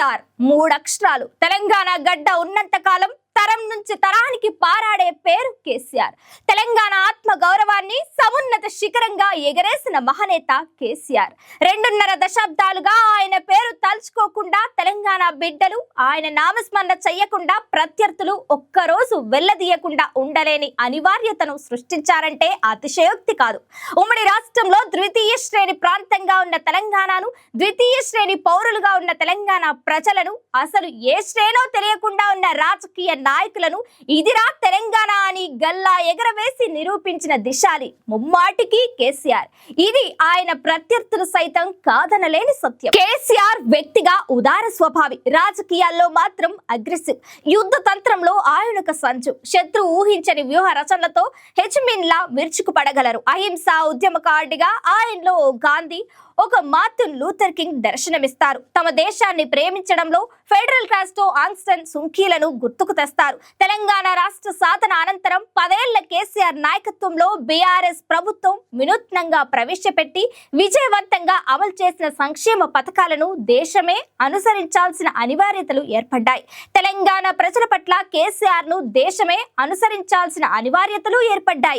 కేసీఆర్ మూడక్షరాలు తెలంగాణ గడ్డ ఉన్నంత కాలం తరం నుంచి తరానికి పారాడే పేరు కేసీఆర్. తెలంగాణ శిఖరంగా ఎగరేసిన మహనేత కేసీఆర్. రెండున్నర దశాబ్దాలుగా ఆయన పేరు తలుచుకోకుండా తెలంగాణ బిడ్డలు ఆయన నామస్మరణ చెయ్యకుండా ప్రత్యర్థులు ఒక్కరోజు వెల్లదీయకుండా ఉండలేని అనివార్యతను సృష్టించారంటే అతిశయోక్తి కాదు. ఉమ్మడి రాష్ట్రంలో ద్వితీయ శ్రేణి ప్రాంతంగా ఉన్న తెలంగాణను ద్వితీయ శ్రేణి పౌరులుగా ఉన్న తెలంగాణ ప్రజలను అసలు ఏ శ్రేణో తెలియకుండా ఉన్న రాజకీయ నాయకులను ఇదిరా తెలంగాణ అని గల్లా ఎగరవేసి నిరూపించిన దిశాలి ముమ్మాటికి కేసీఆర్. ఇది ఆయన ప్రత్యర్థులు సైతం కాదనలేని సత్యం. కేసీఆర్ వ్యక్తిగా ఉదార స్వభావి రాజకీయాల్లో మాత్రం అగ్రెసివ్. యుద్ధ తంత్రంలో ఆయనక సంచు. శత్రు ఊహించని వ్యూహ రచనలతో హెచ్మిన్ విరుచుకు పడగలరు అహింస ఉద్యమకారుడిగా ఆయనలో ఓ గాంధీ ఒక మార్టిన్ లూథర్ కింగ్ దర్శనమిస్తారు. తమ దేశాన్ని ప్రేమించడంలో ఫెడరల్ కాస్టో ఆన్స్టన్ సుంకీలను గుర్తుకు తెస్తారు. తెలంగాణ రాష్ట్ర సాధన అనంతరం పదేళ్ళ కేసీఆర్ నాయకత్వంలో బీఆర్ఎస్ ప్రభుత్వం వినూత్నంగా ప్రవేశపెట్టి విజయవంతంగా అమలు చేసిన సంక్షేమ పథకాలను దేశమే అనుసరించాల్సిన అనివార్యతలు ఏర్పడ్డాయి. తెలంగాణ ప్రజల పట్ల కేసీఆర్ దేశమే అనుసరించాల్సిన అనివార్యతలు ఏర్పడ్డాయి.